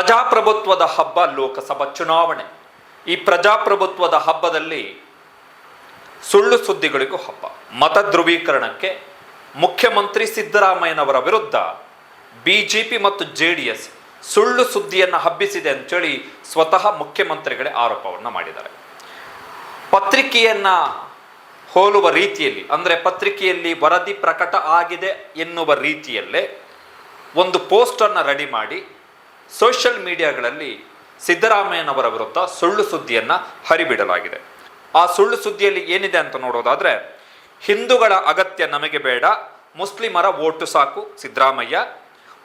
ಪ್ರಜಾಪ್ರಭುತ್ವದ ಹಬ್ಬ ಲೋಕಸಭಾ ಚುನಾವಣೆ. ಈ ಪ್ರಜಾಪ್ರಭುತ್ವದ ಹಬ್ಬದಲ್ಲಿ ಸುಳ್ಳು ಸುದ್ದಿಗಳಿಗೂ ಹಬ್ಬ. ಮತ ಧ್ರುವೀಕರಣಕ್ಕೆ ಮುಖ್ಯಮಂತ್ರಿ ಸಿದ್ದರಾಮಯ್ಯನವರ ವಿರುದ್ಧ ಬಿಜೆಪಿ ಮತ್ತು ಜೆ ಡಿ ಎಸ್ ಸುಳ್ಳು ಸುದ್ದಿಯನ್ನು ಹಬ್ಬಿಸಿದೆ ಅಂತೇಳಿ ಸ್ವತಃ ಮುಖ್ಯಮಂತ್ರಿಗಳೇ ಆರೋಪವನ್ನು ಮಾಡಿದ್ದಾರೆ. ಪತ್ರಿಕೆಯನ್ನು ಹೋಲುವ ರೀತಿಯಲ್ಲಿ, ಅಂದರೆ ಪತ್ರಿಕೆಯಲ್ಲಿ ವರದಿ ಪ್ರಕಟ ಆಗಿದೆ ಎನ್ನುವ ರೀತಿಯಲ್ಲೇ ಒಂದು ಪೋಸ್ಟನ್ನು ರೆಡಿ ಮಾಡಿ ಸೋಷಿಯಲ್ ಮೀಡಿಯಾಗಳಲ್ಲಿ ಸಿದ್ದರಾಮಯ್ಯನವರ ವಿರುದ್ಧ ಸುಳ್ಳು ಸುದ್ದಿಯನ್ನು ಹರಿಬಿಡಲಾಗಿದೆ. ಆ ಸುಳ್ಳು ಸುದ್ದಿಯಲ್ಲಿ ಏನಿದೆ ಅಂತ ನೋಡೋದಾದರೆ, ಹಿಂದೂಗಳ ಅಗತ್ಯ ನಮಗೆ ಬೇಡ, ಮುಸ್ಲಿಮರ ಓಟು ಸಾಕು, ಸಿದ್ದರಾಮಯ್ಯ.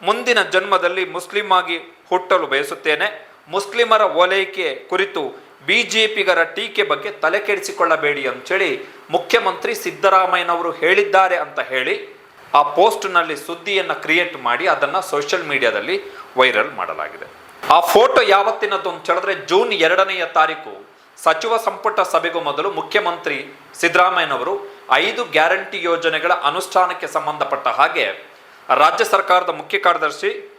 ಮುಂದಿನ ಜನ್ಮದಲ್ಲಿ ಮುಸ್ಲಿಂ ಆಗಿ ಹುಟ್ಟಲು ಬಯಸುತ್ತೇನೆ. ಮುಸ್ಲಿಮರ ಓಲೈಕೆ ಕುರಿತು ಬಿ ಜೆ ಪಿಗರ ಟೀಕೆ ಬಗ್ಗೆ ತಲೆ ಕೆಡಿಸಿಕೊಳ್ಳಬೇಡಿ ಅಂತೇಳಿ ಮುಖ್ಯಮಂತ್ರಿ ಸಿದ್ದರಾಮಯ್ಯನವರು ಹೇಳಿದ್ದಾರೆ ಅಂತ ಹೇಳಿ ಆ ಪೋಸ್ಟ್ನಲ್ಲಿ ಸುದ್ದಿಯನ್ನು ಕ್ರಿಯೇಟ್ ಮಾಡಿ ಅದನ್ನು ಸೋಷಿಯಲ್ ಮೀಡಿಯಾದಲ್ಲಿ ವೈರಲ್ ಮಾಡಲಾಗಿದೆ. ಆ ಫೋಟೋ ಯಾವತ್ತಿನದ್ದು ಅಂತ ಹೇಳಿದ್ರೆ ಜೂನ್ ಎರಡನೆಯ ತಾರೀಕು ಸಚಿವ ಸಂಪುಟ ಸಭೆಗೂ ಮೊದಲು ಮುಖ್ಯಮಂತ್ರಿ ಸಿದ್ದರಾಮಯ್ಯನವರು ಐದು ಗ್ಯಾರಂಟಿ ಯೋಜನೆಗಳ ಅನುಷ್ಠಾನಕ್ಕೆ ಸಂಬಂಧಪಟ್ಟ ಹಾಗೆ ರಾಜ್ಯ ಸರ್ಕಾರದ ಮುಖ್ಯ ಕಾರ್ಯದರ್ಶಿ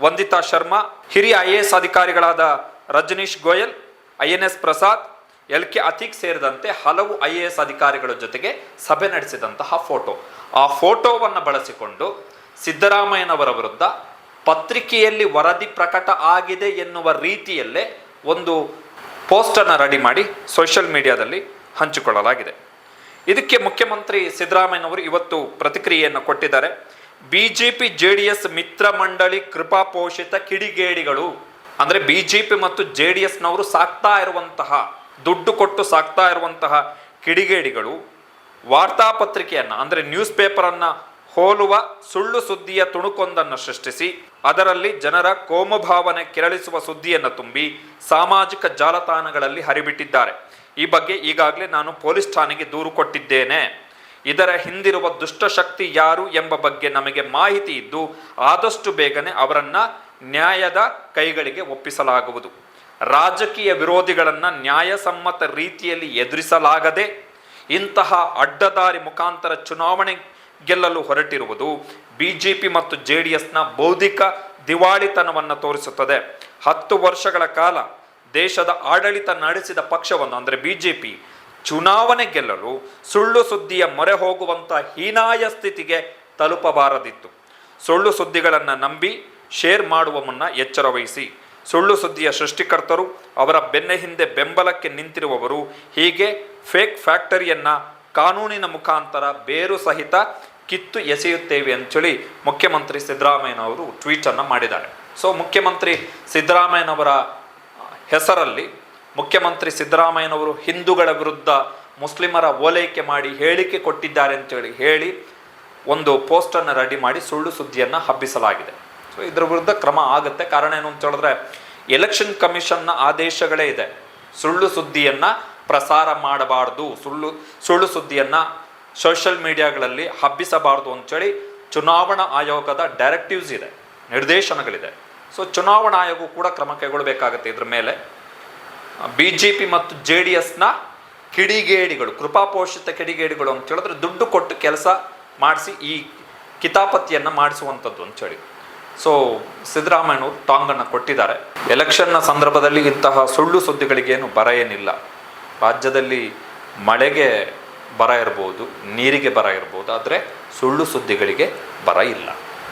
ವಂದಿತಾ ಶರ್ಮಾ, ಹಿರಿಯ ಐ ಅಧಿಕಾರಿಗಳಾದ Rajneesh Goyal, I Prasad L K Ateeq ಸೇರಿದಂತೆ ಹಲವು ಐ ಎ ಎಸ್ ಅಧಿಕಾರಿಗಳ ಜೊತೆಗೆ ಸಭೆ ನಡೆಸಿದಂತಹ ಫೋಟೋ. ಆ ಫೋಟೋವನ್ನು ಬಳಸಿಕೊಂಡು ಸಿದ್ದರಾಮಯ್ಯನವರ ವಿರುದ್ಧ ಪತ್ರಿಕೆಯಲ್ಲಿ ವರದಿ ಪ್ರಕಟ ಆಗಿದೆ ಎನ್ನುವ ರೀತಿಯಲ್ಲೇ ಒಂದು ಪೋಸ್ಟನ್ನು ರೆಡಿ ಮಾಡಿ ಸೋಷಿಯಲ್ ಮೀಡಿಯಾದಲ್ಲಿ ಹಂಚಿಕೊಳ್ಳಲಾಗಿದೆ. ಇದಕ್ಕೆ ಮುಖ್ಯಮಂತ್ರಿ ಸಿದ್ದರಾಮಯ್ಯನವರು ಇವತ್ತು ಪ್ರತಿಕ್ರಿಯೆಯನ್ನು ಕೊಟ್ಟಿದ್ದಾರೆ. ಬಿಜೆಪಿ ಜೆ ಡಿ ಎಸ್ ಮಿತ್ರ ಮಂಡಳಿ ಕೃಪಾಪೋಷಿತ ಕಿಡಿಗೇಡಿಗಳು. ಅಂದ್ರೆ ಬಿಜೆಪಿ ಮತ್ತು ಜೆ ಡಿ ಎಸ್ನವರು ಸಾಕ್ತಾ ಇರುವಂತಹ ದುಡ್ಡು ಕೊಟ್ಟು ಸಾಕ್ತಾ ಇರುವಂತಹ ಕಿಡಿಗೇಡಿಗಳು ವಾರ್ತಾಪತ್ರಿಕೆಯನ್ನು, ಅಂದರೆ ನ್ಯೂಸ್ ಪೇಪರನ್ನು ಹೋಲುವ ಸುಳ್ಳು ಸುದ್ದಿಯ ತುಣುಕೊಂದನ್ನು ಸೃಷ್ಟಿಸಿ, ಅದರಲ್ಲಿ ಜನರ ಕೋಮುಭಾವನೆ ಕೆರಳಿಸುವ ಸುದ್ದಿಯನ್ನು ತುಂಬಿ ಸಾಮಾಜಿಕ ಜಾಲತಾಣಗಳಲ್ಲಿ ಹರಿಬಿಟ್ಟಿದ್ದಾರೆ. ಈ ಬಗ್ಗೆ ಈಗಾಗಲೇ ನಾನು ಪೊಲೀಸ್ ಠಾಣೆಗೆ ದೂರು ಕೊಟ್ಟಿದ್ದೇನೆ. ಇದರ ಹಿಂದಿರುವ ದುಷ್ಟಶಕ್ತಿ ಯಾರು ಎಂಬ ಬಗ್ಗೆ ನಮಗೆ ಮಾಹಿತಿ ಇದ್ದು, ಆದಷ್ಟು ಬೇಗನೆ ಅವರನ್ನು ನ್ಯಾಯದ ಕೈಗಳಿಗೆ ಒಪ್ಪಿಸಲಾಗುವುದು. ರಾಜಕೀಯ ವಿರೋಧಿಗಳನ್ನು ನ್ಯಾಯಸಮ್ಮತ ರೀತಿಯಲ್ಲಿ ಎದುರಿಸಲಾಗದೆ ಇಂತಹ ಅಡ್ಡದಾರಿ ಮುಖಾಂತರ ಚುನಾವಣೆ ಗೆಲ್ಲಲು ಹೊರಟಿರುವುದು ಬಿ ಜೆ ಪಿ ಮತ್ತು ಜೆ ಡಿ ಎಸ್ನ ಬೌದ್ಧಿಕ ದಿವಾಳಿತನವನ್ನು ತೋರಿಸುತ್ತದೆ. ಹತ್ತು ವರ್ಷಗಳ ಕಾಲ ದೇಶದ ಆಡಳಿತ ನಡೆಸಿದ ಪಕ್ಷವನ್ನು ಅಂದರೆ ಬಿ ಜೆ ಪಿ ಚುನಾವಣೆ ಗೆಲ್ಲಲು ಸುಳ್ಳು ಸುದ್ದಿಯ ಮೊರೆ ಹೋಗುವಂಥ ಹೀನಾಯ ಸ್ಥಿತಿಗೆ ತಲುಪಬಾರದಿತ್ತು. ಸುಳ್ಳು ಸುದ್ದಿಗಳನ್ನು ನಂಬಿ, ಶೇರ್ ಮಾಡುವ ಮುನ್ನ ಎಚ್ಚರ ವಹಿಸಿ. ಸುಳ್ಳು ಸುದ್ದಿಯ ಸೃಷ್ಟಿಕರ್ತರು, ಅವರ ಬೆನ್ನ ಹಿಂದೆ ಬೆಂಬಲಕ್ಕೆ ನಿಂತಿರುವವರು, ಹೀಗೆ ಫೇಕ್ ಫ್ಯಾಕ್ಟರಿಯನ್ನ ಕಾನೂನಿನ ಮುಖಾಂತರ ಬೇರು ಸಹಿತ ಕಿತ್ತು ಎಸೆಯುತ್ತೇವೆ ಅಂತೇಳಿ ಮುಖ್ಯಮಂತ್ರಿ ಸಿದ್ದರಾಮಯ್ಯನವರು ಟ್ವೀಟನ್ನು ಮಾಡಿದ್ದಾರೆ. ಸೊ ಮುಖ್ಯಮಂತ್ರಿ ಸಿದ್ದರಾಮಯ್ಯನವರ ಹೆಸರಲ್ಲಿ ಮುಖ್ಯಮಂತ್ರಿ ಸಿದ್ದರಾಮಯ್ಯನವರು ಹಿಂದೂಗಳ ವಿರುದ್ಧ ಮುಸ್ಲಿಮರ ಓಲೈಕೆ ಮಾಡಿ ಹೇಳಿಕೆ ಕೊಟ್ಟಿದ್ದಾರೆ ಅಂತೇಳಿ ಹೇಳಿ ಒಂದು ಪೋಸ್ಟನ್ನು ರೆಡಿ ಮಾಡಿ ಸುಳ್ಳು ಸುದ್ದಿಯನ್ನು ಹಬ್ಬಿಸಲಾಗಿದೆ. ಸೊ ಇದ್ರ ವಿರುದ್ಧ ಕ್ರಮ ಆಗುತ್ತೆ. ಕಾರಣ ಏನು ಅಂತ ಹೇಳಿದ್ರೆ ಎಲೆಕ್ಷನ್ ಕಮಿಷನ್ನ ಆದೇಶಗಳೇ ಇದೆ. ಸುಳ್ಳು ಸುದ್ದಿಯನ್ನು ಪ್ರಸಾರ ಮಾಡಬಾರ್ದು. ಸುಳ್ಳು ಸುಳ್ಳು ಸುದ್ದಿಯನ್ನು ಸೋಷಿಯಲ್ ಮೀಡಿಯಾಗಳಲ್ಲಿ ಹಬ್ಬಿಸಬಾರ್ದು ಅಂತೇಳಿ ಚುನಾವಣಾ ಆಯೋಗದ ಡೈರೆಕ್ಟಿವ್ಸ್ ಇದೆ. ನಿರ್ದೇಶನಗಳಿದೆ. ಸೊ ಚುನಾವಣಾ ಆಯೋಗವು ಕೂಡ ಕ್ರಮ ಕೈಗೊಳ್ಳಬೇಕಾಗತ್ತೆ ಇದ್ರ ಮೇಲೆ. ಬಿ ಜೆ ಪಿ ಮತ್ತು ಜೆ ಡಿ ಎಸ್ನ ಕಿಡಿಗೇಡಿಗಳು ಕೃಪಾಪೋಷಿತ ಕಿಡಿಗೇಡಿಗಳು ಅಂತ ಹೇಳಿದ್ರೆ ದುಡ್ಡು ಕೊಟ್ಟು ಕೆಲಸ ಮಾಡಿಸಿ ಈ ಕಿತಾಪತಿಯನ್ನು ಮಾಡಿಸುವಂಥದ್ದು ಅಂತೇಳಿ ಸೊ ಸಿದ್ದರಾಮಯ್ಯನವರು ಟಾಂಗನ್ನು ಕೊಟ್ಟಿದ್ದಾರೆ. ಎಲೆಕ್ಷನ್ನ ಸಂದರ್ಭದಲ್ಲಿ ಇಂತಹ ಸುಳ್ಳು ಸುದ್ದಿಗಳಿಗೇನು ಬರ ಏನಿಲ್ಲ. ರಾಜ್ಯದಲ್ಲಿ ಮಳೆಗೆ ಬರ ಇರ್ಬೋದು, ನೀರಿಗೆ ಬರ ಇರ್ಬೋದು, ಆದರೆ ಸುಳ್ಳು ಸುದ್ದಿಗಳಿಗೆ ಬರ ಇಲ್ಲ.